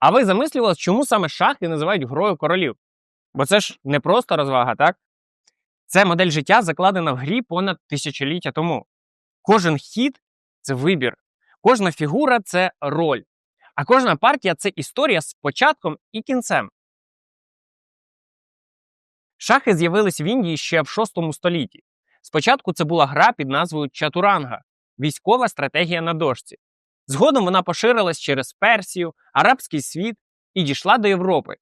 А ви замислювались, чому саме шахи називають грою королів? Бо це ж не просто розвага, так? Це модель життя закладена в грі понад тисячоліття тому. Кожен хід це вибір, кожна фігура це роль, а кожна партія це історія з початком і кінцем. Шахи з'явились в Індії ще в VI столітті. Спочатку це була гра під назвою Чатуранга військова стратегія на дошці. Згодом вона поширилась через Персію, арабський світ і дійшла до Європи.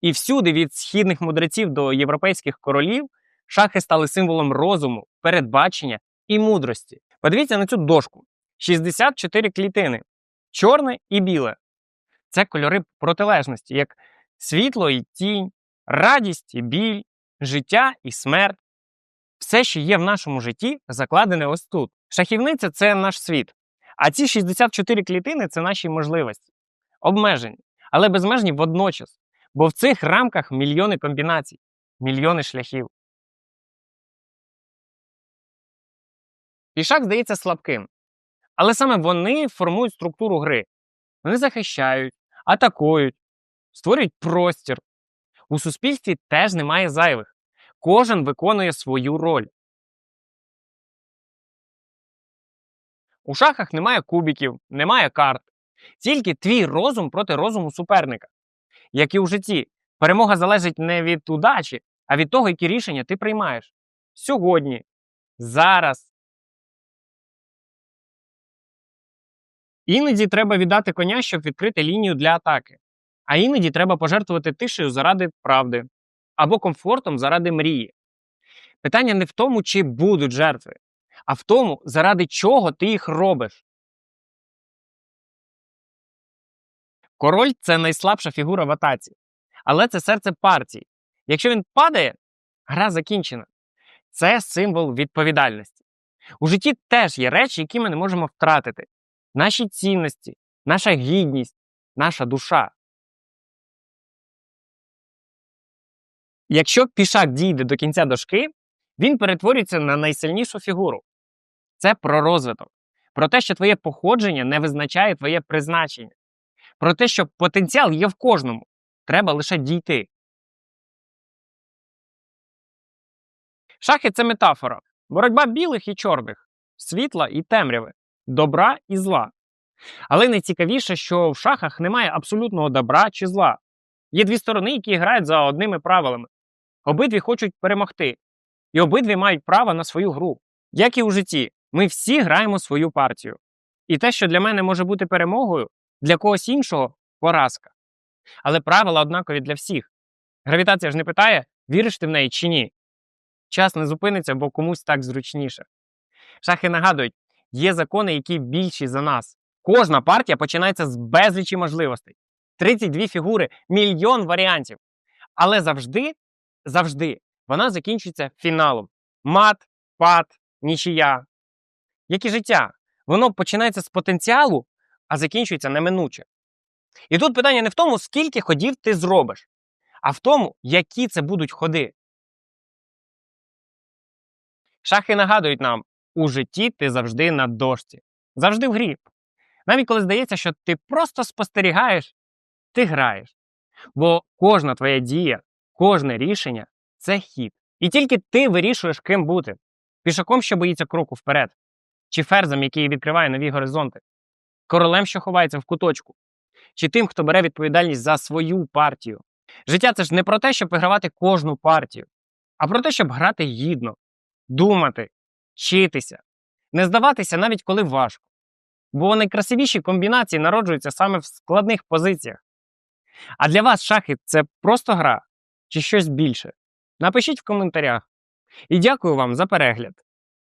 І всюди, від східних мудреців до європейських королів, шахи стали символом розуму, передбачення і мудрості. Подивіться на цю дошку: 64 клітини, чорне і біле. Це кольори протилежності, як світло і тінь, радість і біль, життя і смерть. Все, що є в нашому житті, закладене ось тут. Шахівниця це наш світ. А ці 64 клітини це наші можливості. Обмежені, але безмежні водночас. Бо в цих рамках мільйони комбінацій, мільйони шляхів. Пішак здається слабким. Але саме вони формують структуру гри. Вони захищають, атакують, створюють простір. У суспільстві теж немає зайвих. Кожен виконує свою роль. У шахах немає кубиків, немає карт. Тільки твій розум проти розуму суперника. Як і у житті, перемога залежить не від удачі, а від того, які рішення ти приймаєш. Сьогодні, зараз. Іноді треба віддати коня, щоб відкрити лінію для атаки. А іноді треба пожертвувати тишею заради правди або комфортом заради мрії. Питання не в тому, чи будуть жертви, а в тому, заради чого ти їх робиш. Король це найслабша фігура в атаці, але це серце партії. Якщо він падає, гра закінчена. Це символ відповідальності. У житті теж є речі, які ми не можемо втратити: наші цінності, наша гідність, наша душа. Якщо пішак дійде до кінця дошки, він перетворюється на найсильнішу фігуру. Це про розвиток, про те, що твоє походження не визначає твоє призначення, про те, що потенціал є в кожному. Треба лише дійти. Шахи це метафора. Боротьба білих і чорних, світла і темряви, добра і зла. Але найцікавіше, що в шахах немає абсолютного добра чи зла. Є дві сторони, які грають за одними правилами. Обидві хочуть перемогти, і обидві мають право на свою гру. Як і у житті, ми всі граємо свою партію. І те, що для мене може бути перемогою, для когось іншого поразка. Але правила однакові для всіх. Гравітація ж не питає, віриш ти в неї чи ні. Час не зупиниться, бо комусь так зручніше. Шахи нагадують, є закони, які більші за нас. Кожна партія починається з безлічі можливостей. 32 фігури, мільйон варіантів. Але завжди, завжди вона закінчується фіналом. Мат, пад, нічия. Як і життя, воно починається з потенціалу, а закінчується неминуче. І тут питання не в тому, скільки ходів ти зробиш, а в тому, які це будуть ходи. Шахи нагадують нам, у житті ти завжди на дошці, завжди в грі. Навіть коли здається, що ти просто спостерігаєш, ти граєш. Бо кожна твоя дія, кожне рішення це хід. І тільки ти вирішуєш, ким бути: пішаком, що боїться кроку вперед, чи ферзем, який відкриває нові горизонти, королем, що ховається в куточку, чи тим, хто бере відповідальність за свою партію. Життя це ж не про те, щоб вигравати кожну партію, а про те, щоб грати гідно, думати, вчитися, не здаватися навіть коли важко. Бо найкрасивіші комбінації народжуються саме в складних позиціях. А для вас шахи це просто гра чи щось більше? Напишіть в коментарях. І дякую вам за перегляд.